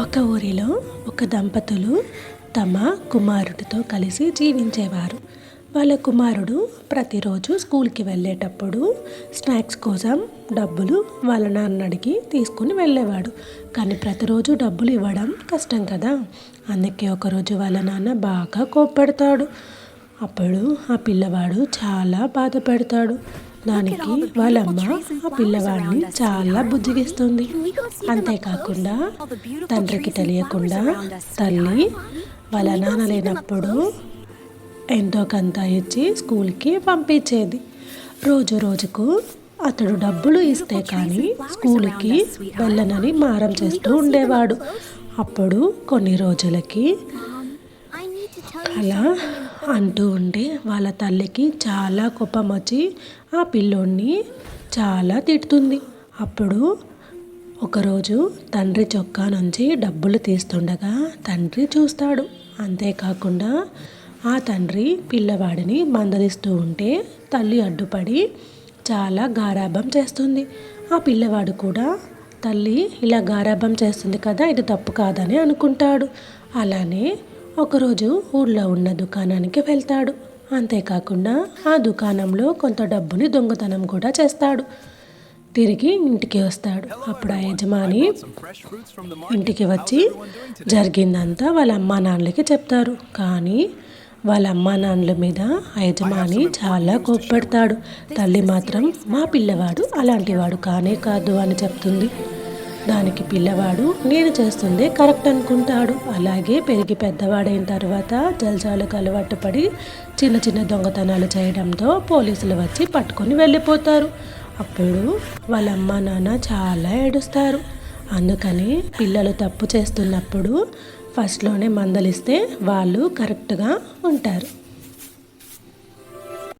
ఒక ఊరిలో ఒక దంపతులు తమ కుమారుడితో కలిసి జీవించేవారు. వాళ్ళ కుమారుడు ప్రతిరోజు స్కూల్కి వెళ్ళేటప్పుడు స్నాక్స్ కోసం డబ్బులు వాళ్ళ నాన్న అడిగి తీసుకుని వెళ్ళేవాడు. కానీ ప్రతిరోజు డబ్బులు ఇవ్వడం కష్టం కదా. అందుకే ఒకరోజు వాళ్ళ నాన్న బాగా కోప్పడతాడు. అప్పుడు ఆ పిల్లవాడు చాలా బాధపడతాడు. దానికి వాళ్ళమ్మ ఆ పిల్లవాడిని చాలా బుజ్జిగిస్తుంది. అంతేకాకుండా తండ్రికి తెలియకుండా తల్లి వాళ్ళ నాన్న లేనప్పుడు ఎంతో కొంత ఇచ్చి స్కూల్కి పంపించేది. రోజు రోజుకు అతడు డబ్బులు ఇస్తే కానీ స్కూల్కి వెళ్ళనని మారం చేస్తూ ఉండేవాడు. అప్పుడు కొన్ని రోజులకి అలా అంటూ ఉంటే వాళ్ళ తల్లికి చాలా కోపం వచ్చి ఆ పిల్లోడిని చాలా తిడుతుంది. అప్పుడు ఒకరోజు తండ్రి చొక్కా నుంచి డబ్బులు తీస్తుండగా తండ్రి చూస్తాడు. అంతేకాకుండా ఆ తండ్రి పిల్లవాడిని మందలిస్తూ ఉంటే తల్లి అడ్డుపడి చాలా గారాభం చేస్తుంది. ఆ పిల్లవాడు కూడా తల్లి ఇలా గారాభం చేస్తుంది కదా ఇది తప్పు కాదని అనుకుంటాడు. అలానే ఒకరోజు ఊళ్ళో ఉన్న దుకాణానికి వెళ్తాడు. అంతేకాకుండా ఆ దుకాణంలో కొంత డబ్బుని దొంగతనం కూడా చేస్తాడు. తిరిగి ఇంటికి వస్తాడు. అప్పుడు ఆ యజమాని ఇంటికి వచ్చి జరిగిందంతా వాళ్ళ అమ్మా నాన్నలకి చెప్తారు. కానీ వాళ్ళ అమ్మా నాన్నల మీద ఆ యజమాని చాలా కోప్పడతాడు. తల్లి మాత్రం మా పిల్లవాడు అలాంటివాడు కానే కాదు అని చెప్తుంది. దానికి పిల్లవాడు నేను చేస్తుందే కరెక్ట్ అనుకుంటాడు. అలాగే పెరిగి పెద్దవాడైన తర్వాత జల్జాలకు అలవాటు పడి చిన్న చిన్న దొంగతనాలు చేయడంతో పోలీసులు వచ్చి పట్టుకొని వెళ్ళిపోతారు. అప్పుడు వాళ్ళ అమ్మ నాన్న చాలా ఏడుస్తారు. అందుకని పిల్లలు తప్పు చేస్తున్నప్పుడు ఫస్ట్లోనే మందలిస్తే వాళ్ళు కరెక్ట్గా ఉంటారు.